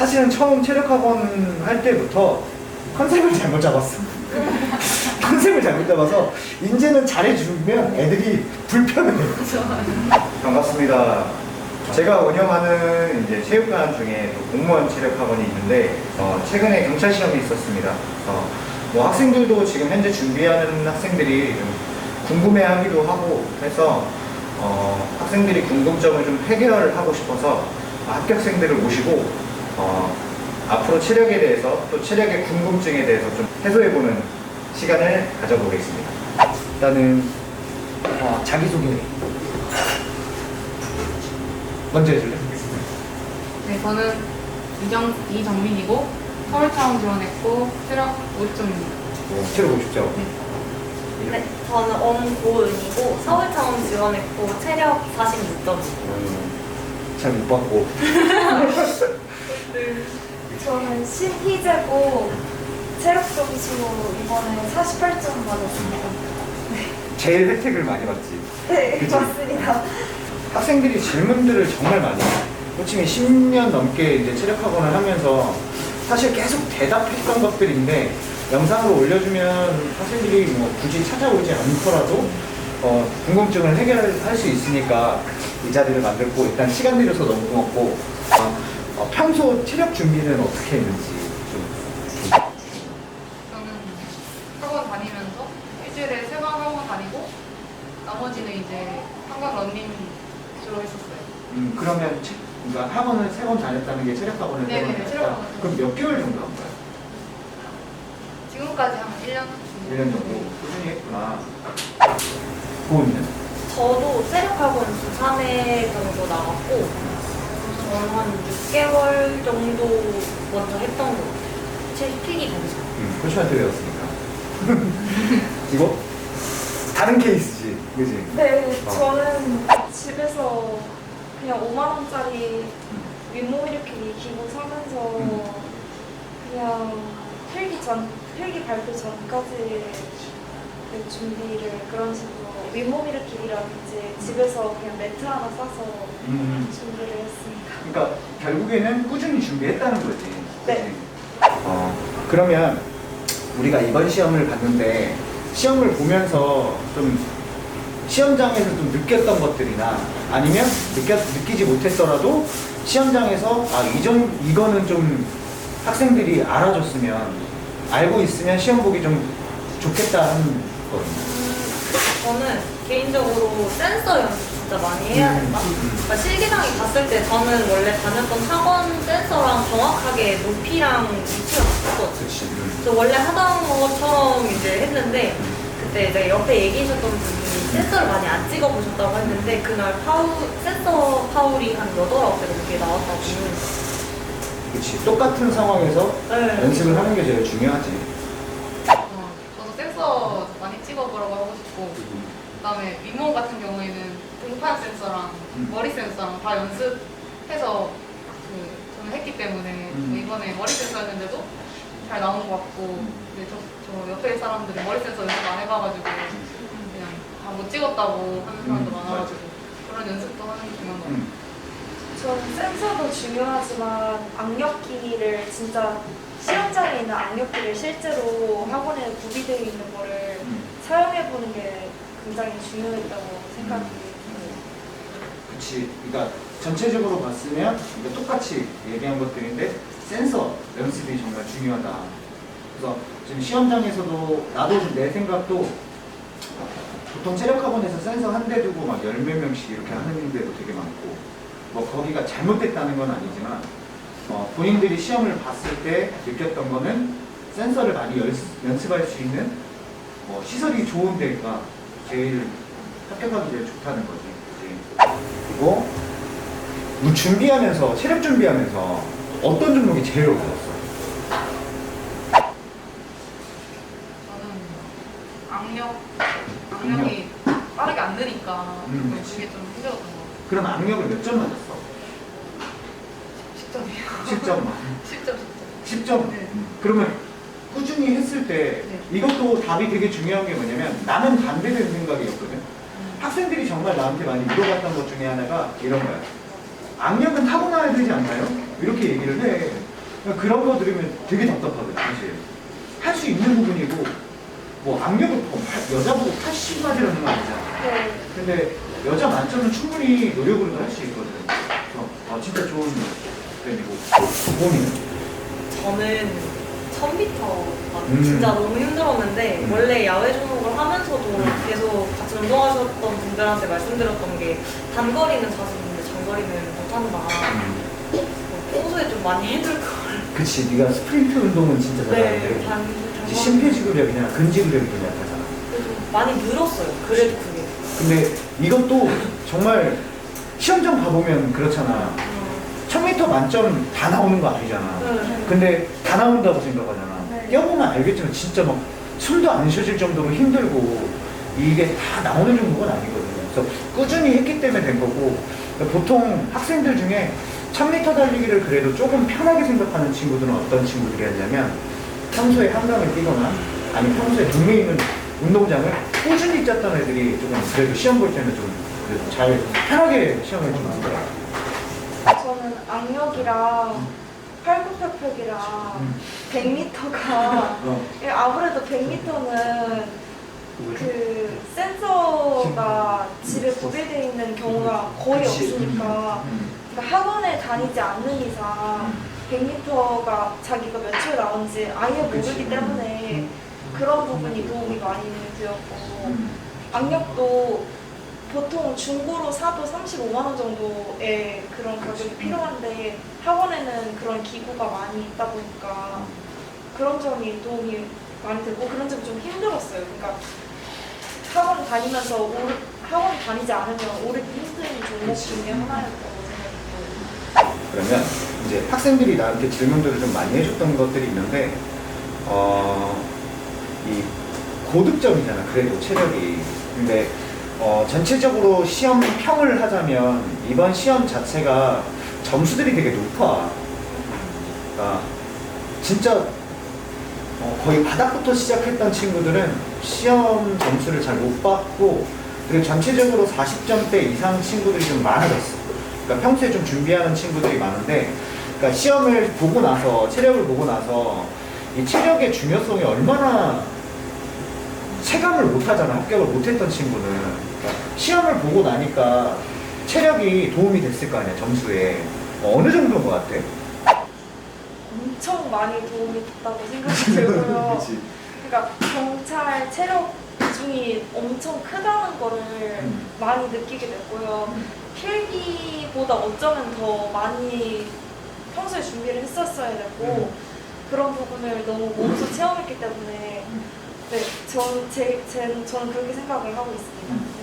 사실은 처음 체력학원 할 때부터 컨셉을 잘못 잡았어. 컨셉을 잘못 잡아서 이제는 잘해주면 애들이 불편해. 반갑습니다. 제가 운영하는 이제 체육관 중에 또 공무원 체력학원이 있는데 어, 최근에 경찰 시험이 있었습니다. 어, 뭐 학생들도 지금 현재 준비하는 학생들이 좀 궁금해하기도 하고 해서 어, 학생들이 궁금점을 좀 해결하고 싶어서 합격생들을 모시고 어, 앞으로 체력에 대해서 또 체력의 궁금증에 대해서 좀 해소해보는 시간을 가져보겠습니다. 일단은 어, 자기소개 먼저 해줄래? 네, 저는 이정, 이정민이고 서울차원 지원했고 체력 50점입니다. 체력 50점. 네, 저는 엄고은이고 서울차원 지원했고 체력 46점이에요. 잘못 받고. 저는 신희재고 체력 점수 이번에 48점 받았습니다. 제일 혜택을 많이 받지. 네, 그치? 맞습니다. 학생들이 질문들을 정말 많이 해요. 코칭이 10년 넘게 이제 체력학원을 하면서 사실 계속 대답했던 것들인데 영상으로 올려주면 학생들이 뭐 굳이 찾아오지 않더라도 어, 궁금증을 해결할 수 있으니까 이 자리를 만들고 일단 시간 들여서 너무 고맙고 어, 어, 평소 체력 준비는 어떻게 했는지 좀 저는 학원 다니면서 일주일에 세 번 학원 다니고 나머지는 이제 한강 런닝 주로 했었어요. 음, 그러면 체- 그러니까 학원을 세 번 다녔다는 게 체력 학원을 세번 네네, 다녔다? 체력 학원. 그럼 몇 개월 정도 한 거야? 지금까지 한 1년? 1년 정도 꾸준히 했구나. 고은이는? 저도 체력학원 주 3회 정도 나갔고 저는 한 6개월 정도 먼저 했던 것 같아요. 제 필기 검사. 응, 코치한테 배웠으니까. 이거? 다른 케이스지, 그지? 네, 어. 저는 집에서 그냥 5만 원짜리 윗몸 일으키기 기구 사면서 음. 그냥 필기 전 필기 발표 전까지 그 준비를 그런 식으로 윗몸 일으키기라든지 집에서 그냥 매트 하나 싸서 음, 준비를 했습니다. 그러니까 결국에는 꾸준히 준비했다는 거지. 네. 어, 그러면 우리가 이번 시험을 봤는데 시험을 보면서 좀 시험장에서 좀 느꼈던 것들이나 아니면 느껴, 느끼지 못했더라도 시험장에서 아, 이정, 이거는 좀 학생들이 알아줬으면 알고 있으면 시험 보기 좀 좋겠다 하는 거거든요. 저는 개인적으로 센서 연습 진짜 많이 해야 된다. 음. 그러니까 실기장에 갔을 때 저는 원래 다녔던 학원 센서랑 정확하게 높이랑 위치가 맞거든요. 그렇지. 저 원래 하던 것처럼 이제 했는데 그때 이제 옆에 얘기하셨던 분이 센서를 많이 안 찍어보셨다고 했는데 그날 파우 센서 파울이 한 8, 9개 넘게 나왔다고 그렇지. 똑같은 상황에서 네. 연습을 하는 게 제일 중요하지. 어, 저도 센서 많이 찍어보라고 하고 싶고 그다음에 윗몸 같은 경우에는 등판 센서랑 음. 머리 센서랑 다 연습해서 그 저는 했기 때문에 음. 뭐 이번에 머리 센서였는데도 잘 나온 것 같고 근데 저, 저 옆에 사람들이 머리 센서 연습 안 해봐가지고 그냥 다 못 찍었다고 하는 사람도 음, 많아가지고 그런 연습도 하는 게 중요한 것 같아요. 음. 저는 센서도 중요하지만 악력기를 진짜 시험장에 있는 악력기를 실제로 학원에 구비되어 있는 거를 음. 사용해 보는 게 굉장히 중요했다고 들어요. 그치. 그러니까 전체적으로 봤으면 이거 똑같이 얘기한 것들인데 센서 연습이 정말 중요하다. 그래서 지금 시험장에서도 나도 좀 내 생각도 보통 체력학원에서 센서 한 대 두고 막 열 몇 명씩 이렇게 하는 데도 되게 많고 뭐 거기가 잘못됐다는 건 아니지만 어, 본인들이 시험을 봤을 때 느꼈던 거는 센서를 많이 연습, 연습할 수 있는 뭐 시설이 좋은 데가 제일 합격하기 제일 좋다는 거지. 그리고 뭐 준비하면서 체력 준비하면서 어떤 종목이 제일 어려웠어? 저는 악력, 악력이 빠르게 안 느니까 음, 그게 좀 힘들었던 것 같아요. 그럼 악력을 몇 점 맞았어? 10점이에요. 10점 만 10점, 10점. 10점? 네. 그러면 꾸준히 했을 때 네. 이것도 답이 되게 중요한 게 뭐냐면 나는 반대되는 생각이었거든. 학생들이 정말 나한테 많이 물어봤던 것 중에 하나가 이런 거야. 악력은 타고나야 되지 않나요? 이렇게 얘기를 해. 그러니까 그런 거 들으면 되게 답답하거든, 사실. 할 수 있는 부분이고, 뭐 악력을 더 파- 여자보고 80 맞으라는 건 아니잖아. 네. 근데 여자 만점은 충분히 노력으로도 할 수 있거든. 그래서 아, 진짜 좋은 표현이고. 고민은? 저는 1000m가 음. 진짜 너무 힘들었는데 음. 원래 야외 종목을 하면서도 계속 같이 운동하셨던 분들한테 말씀드렸던 게 단거리는 자신 있는데 장거리는 못한다. 뭐 평소에 좀 많이 해둘 걸. 그치, 네가 스프린트 운동은 진짜 잘하는데. 네, 단, 이제 단거리. 심폐지구력이나 근지구력이 좀 약하잖아. 좀 많이 늘었어요. 그래도 그게. 근데 이것도 정말 시험장 가보면 그렇잖아. 음. 1000m 만점 다 나오는 거 아니잖아. 네. 근데 다 나온다고 생각하잖아. 네. 뛰어보면 알겠지만 진짜 막 숨도 안 쉬어질 정도로 힘들고 이게 다 나오는 정도는 아니거든요. 그래서 꾸준히 했기 때문에 된 거고 보통 학생들 중에 1000m 달리기를 그래도 조금 편하게 생각하는 친구들은 어떤 친구들이었냐면 평소에 한강을 뛰거나 아니면 평소에 동네에 있는 운동장을 꾸준히 뛰었던 애들이 조금 그래도 시험 볼 때는 좀 잘 편하게 시험을 좀 보더라고요. 저는 악력이랑 팔굽혀펴기랑 음. 100m가 어. 아무래도 100m는 그 센서가 집에 구비되어 있는 경우가 거의 그치. 없으니까 음. 그러니까 학원에 다니지 않는 이상 100m가 자기가 몇 초에 나오는지 아예. 모르기 때문에 그런 부분이 도움이 많이 되었고 음. 악력도 보통 중고로 사도 35만 원 정도의 그런 가격이 필요한데 학원에는 그런 기구가 많이 있다 보니까 그런 점이 도움이 많이 되고 그런 점이 좀 힘들었어요. 그러니까 학원 다니면서 오르, 학원 다니지 않으면 오르기 힘든 종목. 중에 하나였다고 생각해요. 그러면 이제 학생들이 나한테 질문들을 좀 많이 해줬던 것들이 있는데 어, 이 고득점이잖아 그래도 체력이 근데 어, 전체적으로 시험 평을 하자면 이번 시험 자체가 점수들이 되게 높아 그러니까 진짜 어, 거의 바닥부터 시작했던 친구들은 시험 점수를 잘 못 받고 그리고 전체적으로 40점대 이상 친구들이 좀 많아졌어. 그러니까 평소에 좀 준비하는 친구들이 많은데 그러니까 시험을 보고 나서 체력을 보고 나서 이 체력의 중요성이 얼마나 체감을 못 하잖아. 합격을 못 했던 친구는. 시험을 보고 나니까 체력이 도움이 됐을 거 아니야, 점수에. 어, 어느 정도인 것 같아? 엄청 많이 도움이 됐다고 생각이 들고요. 그러니까 경찰 체력 비중이 엄청 크다는 거를 음. 많이 느끼게 됐고요. 필기보다 어쩌면 더 많이 평소에 준비를 했었어야 됐고 그런 부분을 너무 몸소 체험했기 때문에 네, 전, 제, 제, 저는 그렇게 생각을 하고 있습니다.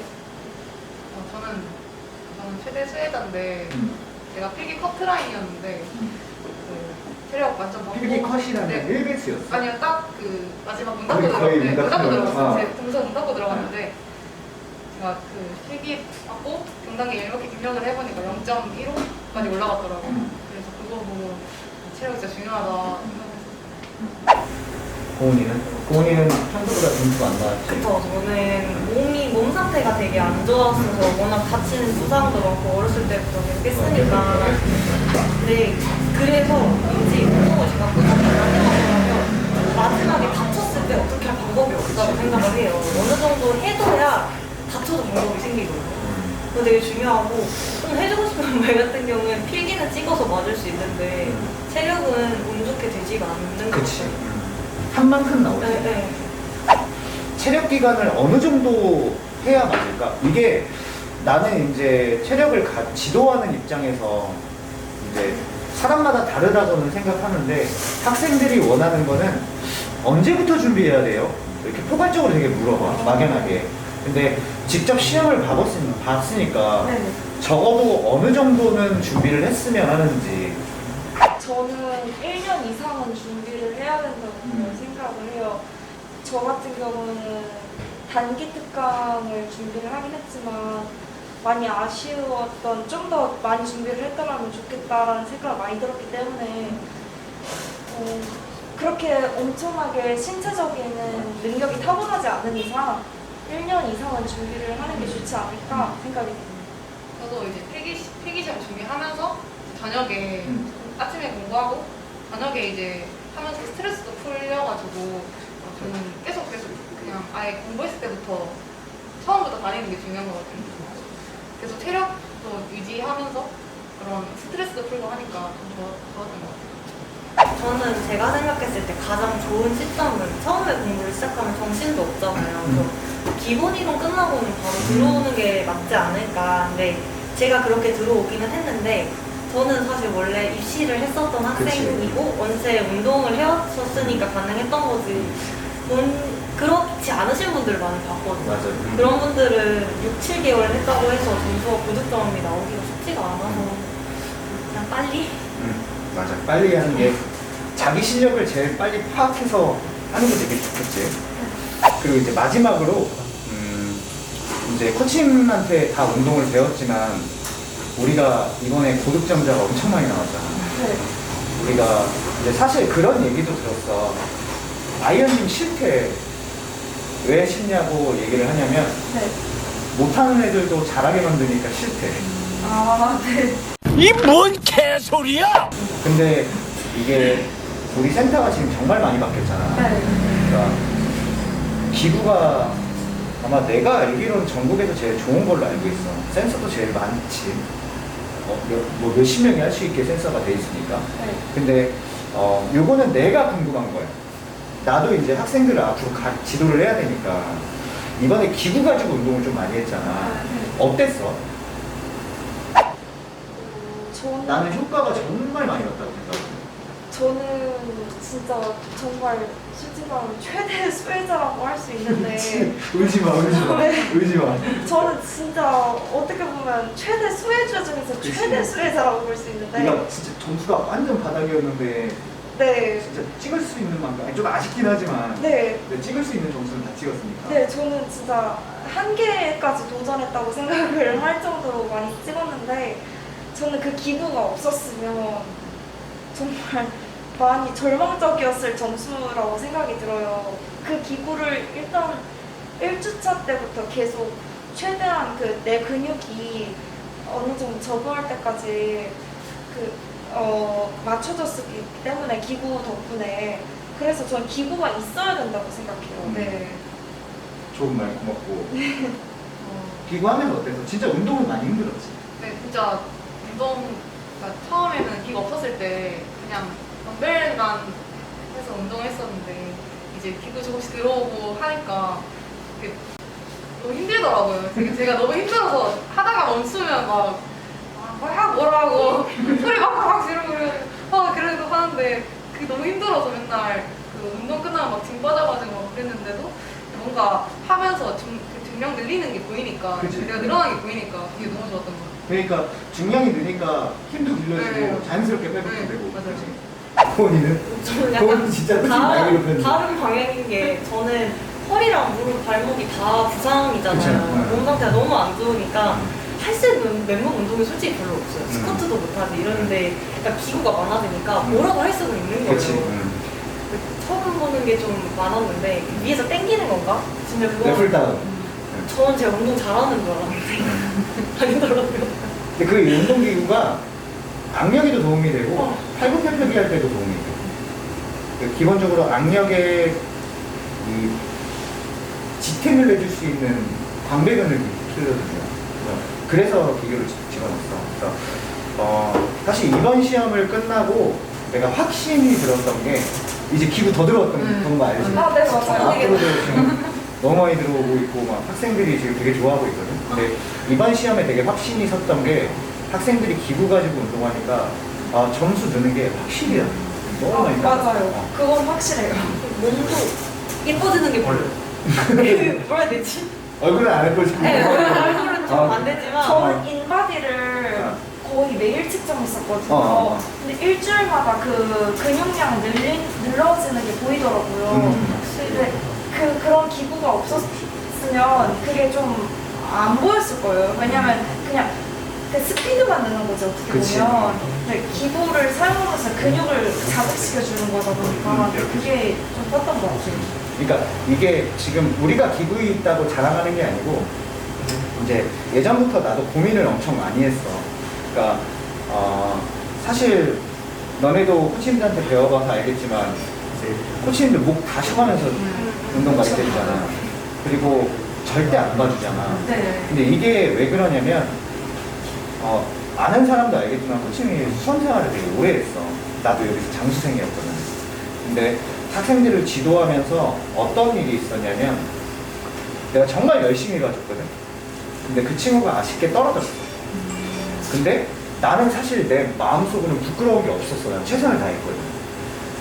네. 어, 저는 저는 최대 수혜자인데 음. 제가 필기 커트라인이었는데 그 체력 만점 받고 필기 컷이라는 네. 1배스였어. 아니요 딱 그 마지막 문 닫고 거의 들어갔는데 문 문 닫고 닫고 들어갔어요. 들어가- 제 동선 문 닫고 들어갔는데 제가 그 필기 받고 경당에 이렇게 입력을 해보니까 0.15까지 올라갔더라고요. 음. 그래서 그거 보고 체력 진짜 중요하다 생각했어요. 고은이는? 고은이는 평소보다 점수가 안 나왔지. 그쵸, 저는 몸이, 몸 상태가 되게 안 좋았어서 워낙 다치는 부상도 많고 어렸을 때부터 했으니까. 네, 그래서 왠지 운동을 제가 꾸준히 안 해왔더라면 마지막에 다쳤을 때 어떻게 할 방법이 없다고 생각을 해요. 어느 정도 해둬야 다쳐도 방법이 생기거든요. 음. 그거 되게 중요하고 좀 해주고 싶은 말 같은 경우엔 필기는 찍어서 맞을 수 있는데 체력은 운 좋게 되지가 않는 것 그치. 같아요. 한 만큼 나오지. 네, 네. 체력 기간을 어느 정도 해야 맞을까? 이게 나는 이제 체력을 가- 지도하는 입장에서 이제 사람마다 다르다고는 생각하는데 학생들이 원하는 거는 언제부터 준비해야 돼요? 이렇게 포괄적으로 되게 물어봐 막연하게. 근데 직접 시험을 봐봤으니, 봤으니까 네네. 적어도 어느 정도는 준비를 했으면 하는지. 저는 1년 이상은 준비를 해야 된다고 음. 생각을 해요. 저 같은 경우는 단기 특강을 준비를 하긴 했지만 많이 아쉬웠던 좀 더 많이 준비를 했더라면 좋겠다라는 생각을 많이 들었기 때문에 어, 그렇게 엄청나게 신체적인 능력이 타고나지 않는 이상 1년 이상은 준비를 하는 게 좋지 않을까 생각이 듭니다. 저도 이제 필기 시- 필기 시험 준비하면서 저녁에 음. 아침에 공부하고 저녁에 이제 하면서 스트레스도 풀려가지고 어, 저는 계속 계속 그냥 아예 공부했을 때부터 처음부터 다니는 게 중요한 것 같아요. 계속 체력도 유지하면서 그런 스트레스도 풀고 하니까 좀 좋았던 것 같아요. 저는 제가 생각했을 때 가장 좋은 시점은 처음에 공부를 시작하면 정신도 없잖아요. 그래서 기본 이론 끝나고는 바로 들어오는 게 맞지 않을까. 근데 제가 그렇게 들어오기는 했는데 저는 사실 원래 입시를 했었던 학생이고 원체 운동을 해왔었으니까 가능했던 거지. 본- 그렇지 않으신 분들을 많이 봤거든요. 맞아요. 그런 분들은 6, 7개월 했다고 해서 점수가 고득점이 나오기가 쉽지가 않아서 그냥 빨리 음, 맞아. 빨리 하는 게 자기 실력을 제일 빨리 파악해서 하는 게 되게 좋겠지. 그리고 이제 마지막으로 음, 이제 코치님한테 다 운동을 배웠지만 우리가 이번에 고득점자가 엄청 많이 나왔잖아. 네. 우리가 이제 사실 그런 얘기도 들었어. 아이언님 싫대. 왜 싫냐고 얘기를 하냐면 네. 못하는 애들도 잘하게 만드니까 싫대. 아, 네. 이 뭔 개소리야! 근데 이게 우리 센터가 지금 정말 많이 바뀌었잖아. 네. 그러니까 기구가 아마 내가 알기로는 전국에서 제일 좋은 걸로 알고 있어. 센서도 제일 많지. 어, 몇- 뭐 몇십 명이 할 수 있게 센서가 돼 있으니까. 네. 근데 어, 요거는 내가 궁금한 거야. 나도 이제 학생들을 앞으로 가, 지도를 해야 되니까 이번에 기구 가지고 운동을 좀 많이 했잖아. 어땠어? 저는 나는 효과가 정말 많이 났다고 생각해. 저는 진짜 정말 솔직히 말하면 최대 수혜자라고 할 수 있는데 울지 마, 울지 마, 네. 울지 마. 저는 진짜 어떻게 보면 최대 수혜자 중에서 그치. 최대 수혜자라고 볼 수 있는데 네가 진짜 점수가 완전 바닥이었는데 네. 진짜 찍을 수 있는 만큼 아니, 좀 아쉽긴 하지만 네. 근데 찍을 수 있는 점수는 다 찍었으니까. 네, 저는 진짜 한계까지 도전했다고 생각을 할 정도로 많이 찍었는데 저는 그 기부가 없었으면 정말 많이 절망적이었을 점수라고 생각이 들어요. 그 기구를 일단 1주차 때부터 계속 최대한 그 내 근육이 어느 정도 적응할 때까지 그, 어, 맞춰졌기 때문에 기구 덕분에 그래서 전 기구가 있어야 된다고 생각해요. 음. 네. 좋은 말 고맙고. 어, 비교하면서 어땠어? 진짜 운동은 많이 힘들었지. 네, 진짜 운동, 그러니까 처음에는 기가 없었을 때 그냥 덤벨만 해서 운동했었는데 이제 기구 조금씩 들어오고 하니까 이게 너무 힘들더라고요. 되게 제가 너무 힘들어서 하다가 멈추면 막 아, 뭐야 뭐라고 소리 막막 지르고 그래. 아 그래도 하는데 그게 너무 힘들어서 맨날 그 운동 끝나면 막등 빠져가지고 막 그랬는데도 뭔가 하면서 중, 그 중량 늘리는 게 보이니까 그치. 내가 늘어나는 게 보이니까 그게 너무 좋았던 것 같아요. 그러니까 중량이 느니까 힘도 길러지고 네. 자연스럽게 백업도 네, 되고. 맞아요. 고은이는? 저는 약간 진짜 다른. 다른 방향인 게 저는 허리랑 무릎, 발목이 다 부상이잖아요. 그쵸, 네. 몸 상태가 너무 안 좋으니까 있는 맨몸 운동이 솔직히 별로 없어요. 음. 스쿼트도 못하지 이러는데 약간 기구가 많아지니까 뭐라도 할 수는 있는 거예요. 그치. 응. 처음 보는 게 좀 많았는데 위에서 당기는 건가? 진짜 그거 레플 다운. 저는 제가 운동 잘하는 줄 알았는데 아니더라고요. 근데 그 운동기구가 악력에도 도움이 되고 어. 팔굽혀펴기 할 때도 도움이 돼요. 그 기본적으로 악력에 이 지탱을 내줄 수 있는 광배근을 키우거든요. 그래서 기교를 지- 집어넣었어. 그래서 어, 사실 이번 시험을 끝나고 내가 확신이 들었던 게 이제 기구 더 들어왔던 음. 그런 거 알지? 아, 네, 맞아요. 앞으로도 지금 너무 많이 들어오고 있고 막 학생들이 지금 되게 좋아하고 있거든. 근데 이번 시험에 되게 확신이 섰던 게 학생들이 기구 가지고 운동하니까 아, 점수 드는 게 확실히 나. 너무 많이 나. 아, 맞아요. 어. 그건 확실해요. 몸도 예뻐지는 게 별로. 그 뭐라 해야 되지? 얼굴은 안 예뻐지고. 네, 얼굴은 좀 아. 안 되지만 저는 인바디를 어. 매일 측정했었거든요. 어. 근데 일주일마다 그 근육량 늘리, 늘어지는 게 보이더라고요. 음. 근데 그, 그런 기구가 없었으면 그게 좀 안 보였을 거예요. 왜냐면 그냥 그 스피드만 느는 거죠, 어떻게 그치. 보면. 근데 기구를 사용하면서 근육을 자극시켜주는 거다 보니까 음, 이렇게. 그게 좀 컸던 것 같아요. 그러니까 이게 지금 우리가 기구에 있다고 자랑하는 게 아니고 이제 예전부터 나도 고민을 엄청 많이 했어. 그러니까 어, 사실 너네도 코치님들한테 배워봐서 알겠지만 이제 코치님들 목 다 쉬어가면서 운동 가르쳐주잖아. 그리고 절대 안 봐주잖아. 네. 근데 이게 왜 그러냐면 어, 아는 사람도 알겠지만 코치님이 수험 생활을 되게 오래 했어. 나도 여기서 장수생이었거든. 근데 학생들을 지도하면서 어떤 일이 있었냐면 내가 정말 열심히 가줬거든. 근데 그 친구가 아쉽게 떨어졌어. 근데 나는 사실 내 마음속으로는 부끄러운 게 없었어. 난 최선을 다했거든.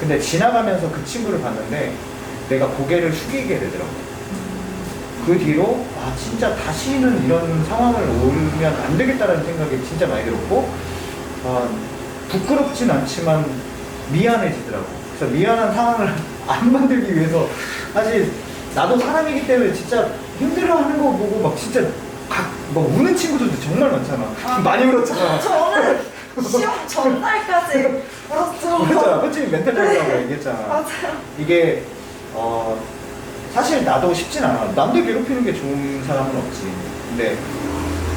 근데 지나가면서 그 친구를 봤는데 내가 고개를 숙이게 되더라고. 그 뒤로 아 진짜 다시는 이런 상황을 오면 안 되겠다라는 생각이 진짜 많이 들었고 아, 부끄럽진 않지만 미안해지더라고. 그래서 미안한 상황을 안 만들기 위해서 사실 나도 사람이기 때문에 진짜 힘들어하는 거 보고 막 진짜 각, 막 우는 친구들도 정말 많잖아. 많이 울었잖아. 저는 시험 전날까지 울었죠. 그랬잖아. 코치님 멘탈 잡으라고 얘기했잖아. 맞아요. 이게 어 사실 나도 쉽진 않아. 남들 괴롭히는 게 좋은 사람은 없지. 근데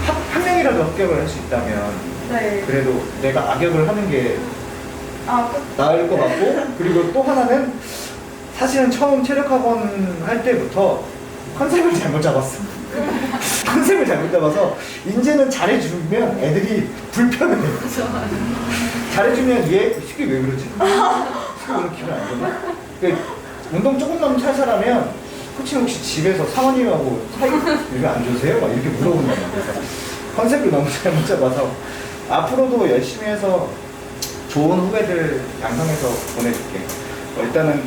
한, 한 명이라도 합격을 할 수 있다면 네. 그래도 내가 악역을 하는 게 아, 그, 나을 것 같고 그리고 또 하나는 사실은 처음 체력학원 할 때부터 컨셉을 잘못 잡았어. 컨셉을 잘못 잡아서 이제는 잘해주면 애들이 불편해. 잘해주면 얘 쉽게 왜 그러지? 왜 기분 안 좋나? 그 운동 조금만 살살하면 코치님 혹시 집에서 사모님하고 사이 이렇게 안 좋으세요? 막 이렇게 물어본단 말이야. 컨셉을 너무 잘못 잡아서 앞으로도 열심히 해서 좋은 후배들 양성해서 보내줄게. 어, 일단은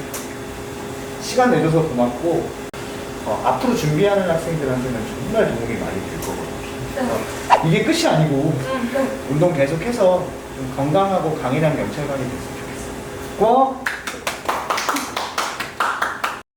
시간 내줘서 고맙고 어, 앞으로 준비하는 학생들한테는 정말 도움이 많이 될 거거든. 어, 이게 끝이 아니고 운동 계속해서 좀 건강하고 강인한 경찰관이 됐으면 좋겠어. 고마워.